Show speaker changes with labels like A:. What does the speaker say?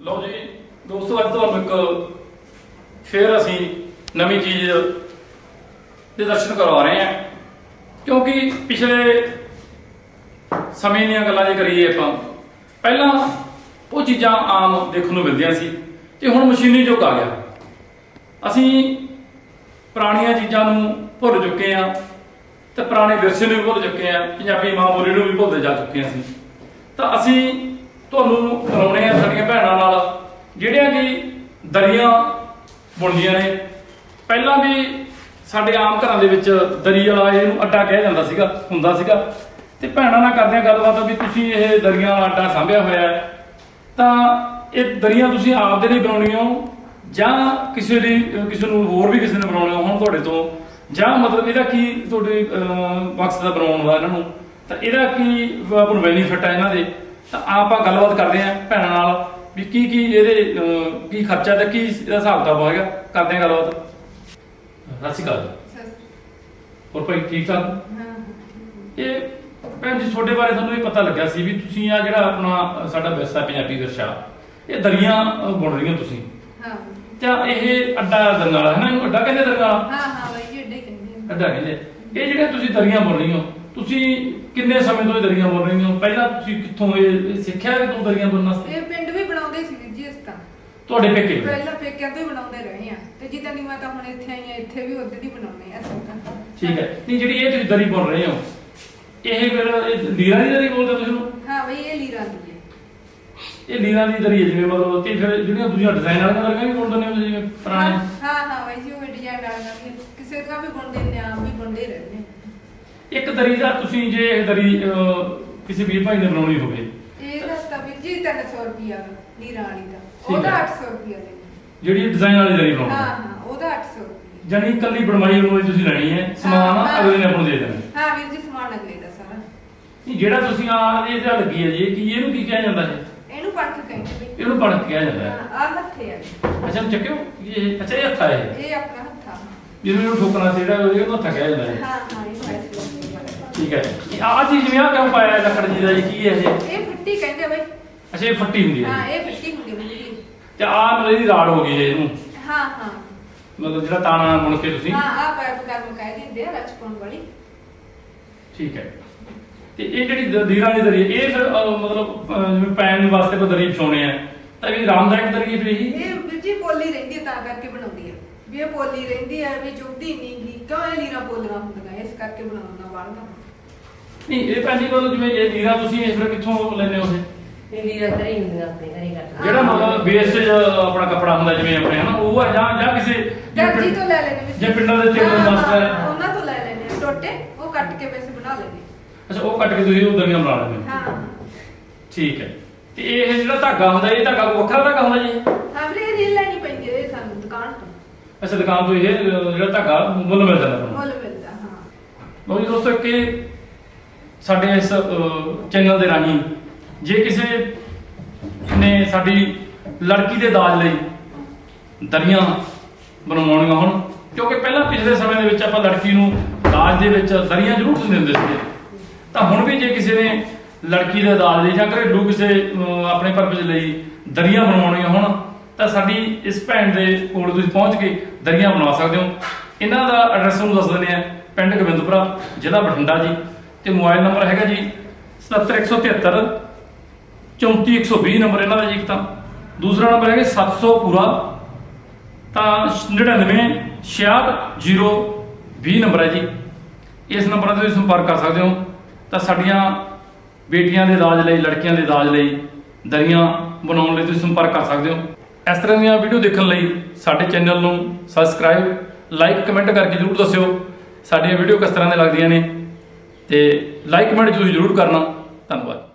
A: ਲਓ ਜੀ, ਦੋਸਤੋ, ਅੱਜ ਤੁਹਾਨੂੰ ਇੱਕ ਫੇਰ ਅਸੀਂ ਨਵੀਂ ਚੀਜ਼ ਦੇ ਦਰਸ਼ਨ ਕਰਵਾ ਰਹੇ ਹਾਂ। ਕਿਉਂਕਿ ਪਿਛਲੇ ਸਮੇਂ ਦੀਆਂ ਗੱਲਾਂ ਜੇ ਕਰੀਏ ਆਪਾਂ, ਪਹਿਲਾਂ ਉਹ ਚੀਜ਼ਾਂ ਆਮ ਦੇਖਣ ਨੂੰ ਮਿਲਦੀਆਂ ਸੀ ਤੇ ਹੁਣ ਮਸ਼ੀਨੀ ਯੁੱਗ ਆ ਗਿਆ। ਅਸੀਂ ਪੁਰਾਣੀਆਂ ਚੀਜ਼ਾਂ ਨੂੰ ਭੁੱਲ ਚੁੱਕੇ ਆ ਤੇ ਪੁਰਾਣੇ ਵਿਰਸੇ ਨੂੰ ਵੀ ਭੁੱਲ ਚੁੱਕੇ ਆ ਪੰਜਾਬੀ ਮਾਂ ਬੋਲੀ ਨੂੰ ਵੀ ਭੁੱਲਦੇ ਜਾ ਚੁੱਕੇ ਹਾਂ ਅਸੀਂ। ਤਾਂ ਅਸੀਂ ਤੁਹਾਨੂੰ ਕਰਾਉਣੇ ਆ ਸਾਡੀਆਂ ਭੈਣਾਂ ਨਾਲ, ਜਿਹੜੀਆਂ ਕਿ ਦਰੀਆਂ ਬੁਣਦੀਆਂ ਨੇ। ਪਹਿਲਾਂ ਵੀ ਸਾਡੇ ਆਮ ਘਰਾਂ ਦੇ ਵਿੱਚ ਦਰੀ ਵਾਲਾ ਇਹਨੂੰ ਅੱਡਾ ਕਿਹਾ ਜਾਂਦਾ ਸੀਗਾ, ਹੁੰਦਾ ਸੀਗਾ। ਤੇ ਭੈਣਾਂ ਨਾਲ ਕਰਦੇ ਆ ਗੱਲਬਾਤ ਵੀ ਤੁਸੀਂ ਇਹ ਦਰੀਆਂ ਵਾਲਾ ਅੱਡਾ ਸਾਂਭਿਆ ਹੋਇਆ ਹੈ। ਤਾਂ ਇਹ ਦਰੀਆਂ ਤੁਸੀਂ ਆਪ ਦੇ ਲਈ ਬਣਾਉਣੀਆਂ ਹੋ, ਜਾਂ ਕਿਸੇ ਲਈ ਕਿਸੇ ਨੂੰ ਹੋਰ ਵੀ ਕਿਸੇ ਨੇ ਬਣਾਉਣੇ ਹੋਣ ਤੁਹਾਡੇ ਤੋਂ? ਜਾਂ ਮਤਲਬ ਇਹਦਾ ਕੀ ਤੁਹਾਡੇ ਮਕਸਦ ਦਾ ਬਣਾਉਣ ਦਾ ਇਹਨਾਂ ਨੂੰ? ਤਾਂ ਇਹਦਾ ਕੀ ਆਪਾਂ ਨੂੰ ਬੈਨੀਫਿਟ ਹੈ ਇਹਨਾਂ ਦੇ? ਤਾਂ ਆਪਾਂ ਗੱਲਬਾਤ ਕਰਦੇ ਆਂ ਭੈਣਾਂ ਨਾਲ ਵੀ ਕੀ ਕੀ ਇਹਦੇ ਕੀ ਖਰਚਾ ਤੇ ਕੀ ਇਹਦਾ ਹਿਸਾਬ ਕਿਤਾਬ ਹੋਏਗਾ? ਕਰਦੇ ਆਂ ਗੱਲਬਾਤ। ਸਤਿ ਸ਼੍ਰੀ ਅਕਾਲ ਹੋਰ ਭਾਈ ਠੀਕ ਠਾਕ? ਇਹ ਭੈਣ ਜੀ ਤੁਹਾਡੇ ਬਾਰੇ ਤੁਹਾਨੂੰ ਇਹ ਪਤਾ ਲੱਗਿਆ ਸੀ ਵੀ ਤੁਸੀਂ ਆ ਜਿਹੜਾ ਆਪਣਾ ਸਾਡਾ ਵਿਰਸਾ ਪੰਜਾਬੀ ਵਿਰਸਾ ਇਹ ਦਰੀਆਂ ਬੁਣ ਰਹੀਆਂ ਤੁਸੀਂ।
B: ਹਾਂ।
A: ਤਾਂ ਇਹ ਅੱਡਾ ਦਰੀਆਂ ਵਾਲਾ ਹੈ ਨਾ ਇਹਨੂੰ ਅੱਡਾ ਕਹਿੰਦੇ ਦਰੀਆਂ ਵਾਲਾ
B: ਹਾਂ ਹਾਂ ਬਾਈ ਜੀ ਏਡੇ ਕਹਿੰਦੇ
A: ਅੱਡਾ ਕਹਿੰਦੇ। ਇਹ ਜਿਹੜੇ ਤੁਸੀਂ ਦਰੀਆਂ ਬੁਣ ਰਹੀ ਹੋ ਤੁਸੀਂ ਕਿੰਨੇ ਸਮੇਂ ਤੋਂ ਇਹ ਦਰੀਆਂ ਬੁਣ ਰਹੀ ਹੋ? ਪਹਿਲਾਂ ਤੁਸੀਂ ਕਿੱਥੋਂ ਇਹ ਸਿੱਖਿਆ ਕਿ ਤੂੰ ਦਰੀਆਂ ਬੁਣਨਾ
B: ਇਹ ਪਿੰਡ ਵੀ ਬਣਾਉਂਦੇ ਸੀ ਵੀਰ ਜੀ ਇਸ ਤਾਂ
A: ਤੁਹਾਡੇ ਪੇਕੇ
B: ਪਹਿਲਾਂ ਪੇਕਿਆਂ ਤੋਂ ਹੀ ਬਣਾਉਂਦੇ ਰਹੇ ਆ। ਤੇ ਜਿੱਦਾਂ ਦੀ ਮੈਂ ਤਾਂ ਹੁਣ ਇੱਥੇ ਆਈ ਆ ਇੱਥੇ ਵੀ ਉਦੋਂ ਦੀ ਬਣਾਉਣੇ ਆ ਅਸੀਂ ਤਾਂ
A: ਠੀਕ ਹੈ। ਨਹੀਂ ਜਿਹੜੀ ਇਹ ਤੁਸੀਂ ਦਰੀ ਬੁਣ ਰਹੇ ਹੋ ਇਹ ਫਿਰ ਇਹ ਲੀਰਾਂ ਦੀ ਦਰੀ ਬੋਲਦੇ ਤੁਸੀਂ ਉਹਨੂੰ?
B: ਹਾਂ ਬਈ ਇਹ ਲੀਰਾ ਦੀ ਹੈ।
A: ਇਹ ਲੀਰਾਂ ਦੀ ਦਰੀ ਹੈ ਜਿਵੇਂ ਮਤਲਬ ਤੇ ਫਿਰ ਜਿਹੜੀਆਂ ਦੂਜੀਆਂ ਡਿਜ਼ਾਈਨ ਵਾਲੀਆਂ ਦਰੀਆਂ ਵੀ ਬੁਣਦੇ ਨੇ ਜਿਵੇਂ ਪੁਰਾਣੇ?
B: ਹਾਂ ਹਾਂ ਹਾਂ ਬਾਈ ਜੀ ਉਹ ਡਿਜ਼ਾਈਨ ਨਾਲ ਕਿਸੇ ਦਾ ਵੀ ਬਣਦੇ ਨੇ ਆਪ ਵੀ ਬਣਦੇ ਰਹਿੰਦੇ
A: ਇੱਕ ਦਰੀ ਦਾ ਤੁਸੀਂ ਜੇ ਇਹ ਦਰੀ ਅਹ, ਕਿਸੇ ਵੀਰ ਭਾਈ ਨੇ ਬਣਾਉਣੀ ਹੋਵੇ।
B: ਇਹਦਾ ਤਾਂ ਵੀਰ ਜੀ 300 ਰੁਪਿਆ ਲੀਰਾ ਵਾਲੀ ਦਾ।
A: ਠੀਕ
B: ਉਹਦਾ
A: ਹੈ।
B: 800 ਰੁਪਿਆ ਦੇ
A: ਜਿਹੜੀ ਡਿਜ਼ਾਈਨ ਵਾਲੀ ਦਰੀ
B: ਹਾਂ
A: ਬਣਾਉਣੀ।
B: ਹਾਂ ਉਹਦਾ 800 ਰੁਪਿਆ
A: ਜਾਨੀ ਇਕੱਲੀ ਬਣਵਾਈ ਉਹਨੂੰ ਤੁਸੀਂ ਲੈਣੀ ਹੈ। ਸਮਾਨ
B: ਹਾਂ।
A: ਅਗਲੇ ਨੇ ਆਪਾਂ ਨੂੰ ਦੇ ਦੇਣਾ।
B: ਹਾਂ ਵੀਰ ਜੀ ਸਮਾਨ ਅਗਲੇ ਦਾ ਸਾਰਾ।
A: ਨਹੀਂ ਜਿਹੜਾ ਤੁਸੀਂ ਆ ਇਹ ਜਿਹੜਾ ਲੱਗੀ ਹੈ ਜੀ ਇਹ ਕੀ ਇਹਨੂੰ ਕੀ ਕਿਹਾ ਜਾਂਦਾ ਹੈ?
B: ਇਹਨੂੰ ਪੜਕ ਕਹਿੰਦੇ ਬਈ।
A: ਇਹਨੂੰ ਪੜਕ ਕਿਹਾ ਜਾਂਦਾ ਹੈ।
B: ਆ ਹੱਥੇ ਆ।
A: ਅੱਛਾ ਚੱਕਿਓ। ਇਹ ਅੱਛਾ ਇਹ ਹੱਥਾ ਹੈ।
B: ਇਹ ਆਪਣਾ ਹੱਥਾ।
A: ਜਿਹਨੂੰ ਇਹਨੂੰ ਠੋਕਣਾ ਚਾਹੀਦਾ ਉਹਨੂੰ ਹੱਥਾ ਕਿਹਾ ਜਾਂਦਾ ਹੈ।
B: ਹਾਂ ਹਾਂ। ਇਹ ਫੈਸਲਾ
A: ਠੀਕ ਹੈ। ਆ ਚੀਜ਼ ਜਿਵੇਂ ਆ ਕਿਉਂ ਪਾਇਆ ਹੈ ਲੱਕੜ ਜੀ ਦਾ ਜੀ? ਕੀ ਹੈ ਇਹ?
B: ਇਹ ਫੱਟੀ ਕਹਿੰਦੇ ਬਈ।
A: ਅੱਛਾ ਇਹ ਫੱਟੀ ਹੁੰਦੀ
B: ਹਾਂ
A: ਹੈ
B: ਇਹ ਫੱਟੀ ਹੁੰਦੀ ਬਈ।
A: ਤੇ ਆ ਮਤਲਬ ਇਹਦੀ ਰਾੜ ਹੋ ਗਈ ਹੈ ਇਹਨੂੰ।
B: ਹਾਂ ਹਾਂ।
A: ਮਤਲਬ ਜਿਹੜਾ ਤਾਣਾ ਬੁਣ ਕੇ ਤੁਸੀਂ।
B: ਹਾਂ ਆ ਪੈਪ ਕਰਮ ਕਹਿ ਦਿੰਦੇ ਆ ਰਚਪਣ ਵਾਲੀ।
A: ਠੀਕ ਹੈ। ਤੇ ਇਹ ਜਿਹੜੀ ਦ- ਦੀਰਾਂ ਦੀ ਦਰੀ ਹੈ, ਇਹ ਫਿਰ ਅਹ, ਮਤਲਬ ਅਹ, ਜਿਵੇਂ ਪੈਣ ਵਾਸਤੇ ਕੋਈ ਦਰੀ ਵਿਛਾਉਣੇ ਆ। ਤਾਂ ਇਹ ਆਰਾਮਦਾਇਕ ਦਰੀ ਹੈ ਫਿਰ ਇਹੀ?
B: ਇਹ ਵੀਰ ਜੀ ਪੋਲੀ ਰਹਿੰਦੀ ਹੈ ਤਾਂ ਕਰਕੇ ਬਣਾਉਂਦੀ ਆ। ਵੀ ਇਹ ਪੋਲੀ ਰਹਿੰਦੀ ਹੈ ਵੀ ਚੁੱਭਦੀ ਨਹੀਂ ਗੀ। ਕਿਉਂ ਇਹ ਲੀਰਾ ਪੋਲੀਆਂ ਹੁੰਦੀਆਂ? ਇਸ ਕਰਕੇ ਬਣਾਉਣਾ ਬਾੜਨਾ
A: ਨਹੀਂ ਇਹ ਭੈਣ ਜੀ ਮਤਲਬ ਜਿਵੇਂ ਇਹ ਦੀਰਾ ਤੁਸੀਂ ਇਹ ਫਿਰ ਕਿੱਥੋਂ ਲੈਂਦੇ ਹੋ ਇਹ?
C: ਘਰੇ ਹੀ ਹੁੰਦੀਆਂ ਆਪਣੇ ਘਰੇ ਕੱਟ
A: ਜਿਹੜਾ ਮਤਲਬ ਵੇਸਟੇਜ ਆਪਣਾ ਕੱਪੜਾ ਹੁੰਦਾ ਜਿਵੇਂ ਆਪਣੇ ਹਨਾ? ਉਹ ਆ ਜਾਂ ਜਾਂ ਕਿਸੇ
B: ਦਰਜੀ ਤੋਂ ਲੈ ਲੈਣੇ ਵੀਰ ਜੀ।
A: ਪਿੰਡਾਂ ਦੇ ਟੇਬਲ
B: ਹਾਂ, ਹਾਂ,
A: ਮਾਸਟਰ ਹੈ।
B: ਉਹਨਾਂ ਤੋਂ ਲੈ ਲੈਣੇ ਆ। ਟੋਟੇ ਉਹ ਕੱਟ ਕੇ ਵੈਸੇ ਬਣਾ ਲੈਣੇ
A: ਅੱਛਾ ਉਹ ਕੱਟ ਕੇ ਤੁਸੀਂ ਉਹ ਦਰੀਆਂ ਬਣਾ ਲੈਂਦੇ ਹੋ?
B: ਹਾਂ।
A: ਠੀਕ ਹੈ। ਤੇ ਇਹ ਜਿਹੜਾ ਧਾਗਾ ਹੁੰਦਾ ਇਹ ਧਾਗਾ ਕੋਈ ਵੱਖਰਾ ਧਾਗਾ ਹੁੰਦਾ ਜੀ?
B: ਹਾਂ ਵੀਰੇ ਇਹ ਰੀਲ ਲੈਣੀ ਪੈਂਦੀ ਹੈ ਇਹ ਸਾਨੂੰ ਦੁਕਾਨ ਤੋਂ।
A: ਅੱਛਾ ਦੁਕਾਨ ਤੋਂ ਇਹ ਅਹ, ਜਿਹੜਾ ਧਾਗਾ ਮੁੱਲ ਮਿਲ ਜਾਂਦਾ ਤੁਹਾਨੂੰ?
B: ਮੁੱਲ ਮਿਲਦਾ ਹਾਂ।
A: ਲਓ ਜੀ ਦੋਸਤੋ ਕਿ ਸਾਡੇ ਇਸ ਚੈਨਲ ਦੇ ਰਾਹੀਂ ਜੇ ਕਿਸੇ ਨੇ ਸਾਡੀ ਲੜਕੀ ਦੇ ਦਾਜ ਲਈ ਦਰੀਆਂ ਬਣਵਾਉਣੀਆਂ ਹੋਣ, ਕਿਉਂਕਿ ਪਹਿਲਾਂ ਪਿਛਲੇ ਸਮੇਂ ਦੇ ਵਿੱਚ ਆਪਾਂ ਲੜਕੀ ਨੂੰ ਦਾਜ ਦੇ ਵਿੱਚ ਦਰੀਆਂ ਜ਼ਰੂਰ ਦਿੰਦੇ ਹੁੰਦੇ ਸੀਗੇ, ਤਾਂ ਹੁਣ ਵੀ ਜੇ ਕਿਸੇ ਨੇ ਲੜਕੀ ਦੇ ਦਾਜ ਲਈ ਜਾਂ ਘਰੇਲੂ ਕਿਸੇ ਆਪਣੇ ਪਰਪਸ ਲਈ ਦਰੀਆਂ ਬਣਵਾਉਣੀਆਂ ਹੋਣ, ਤਾਂ ਸਾਡੀ ਇਸ ਭੈਣ ਦੇ ਕੋਲ ਤੁਸੀਂ ਪਹੁੰਚ ਕੇ ਦਰੀਆਂ ਬਣਵਾ ਸਕਦੇ ਹੋ। ਇਹਨਾਂ ਦਾ ਐਡਰੈਸ ਤੁਹਾਨੂੰ ਦੱਸ ਦਿੰਦੇ ਆ ਪਿੰਡ ਗੋਬਿੰਦਪੁਰਾ, ਜ਼ਿਲ੍ਹਾ ਬਠਿੰਡਾ ਜੀ। ਤੇ ਮੋਬਾਈਲ ਨੰਬਰ ਹੈਗਾ ਜੀ 70173 34120 ਨੰਬਰ ਇਹਨਾਂ ਦਾ ਜੀ ਇੱਕ ਤਾਂ। ਦੂਸਰਾ ਨੰਬਰ ਹੈਗਾ 700 ਪੂਰਾ, ਤਾਂ 99 66020 ਨੰਬਰ ਹੈ ਜੀ। ਇਸ ਨੰਬਰਾਂ ਤੇ ਤੁਸੀਂ ਸੰਪਰਕ ਕਰ ਸਕਦੇ ਹੋ। ਤਾਂ ਸਾਡੀਆਂ ਬੇਟੀਆਂ ਦੇ ਦਾਜ ਲਈ, ਲੜਕੀਆਂ ਦੇ ਦਾਜ ਲਈ, ਦਰੀਆਂ ਬਣਾਉਣ ਲਈ ਤੁਸੀਂ ਸੰਪਰਕ ਕਰ ਸਕਦੇ ਹੋ। ਇਸ ਤਰ੍ਹਾਂ ਦੀਆਂ ਵੀਡੀਓ ਦੇਖਣ ਲਈ ਸਾਡੇ ਚੈਨਲ ਨੂੰ ਸਬਸਕ੍ਰਾਈਬ ਲਾਈਕ ਕਮੈਂਟ ਕਰਕੇ ਜਰੂਰ ਦੱਸਿਓ। ਸਾਡੀਆਂ ਵੀਡੀਓ ਕਿਸ ਤਰ੍ਹਾਂ ਦੀਆਂ ਲੱਗਦੀਆਂ ਨੇ? ਤੇ ਲਾਈਕ ਕਮੈਂਟ ਤੁਸੀਂ ਜਰੂਰ ਕਰਨਾ। ਧੰਨਵਾਦ।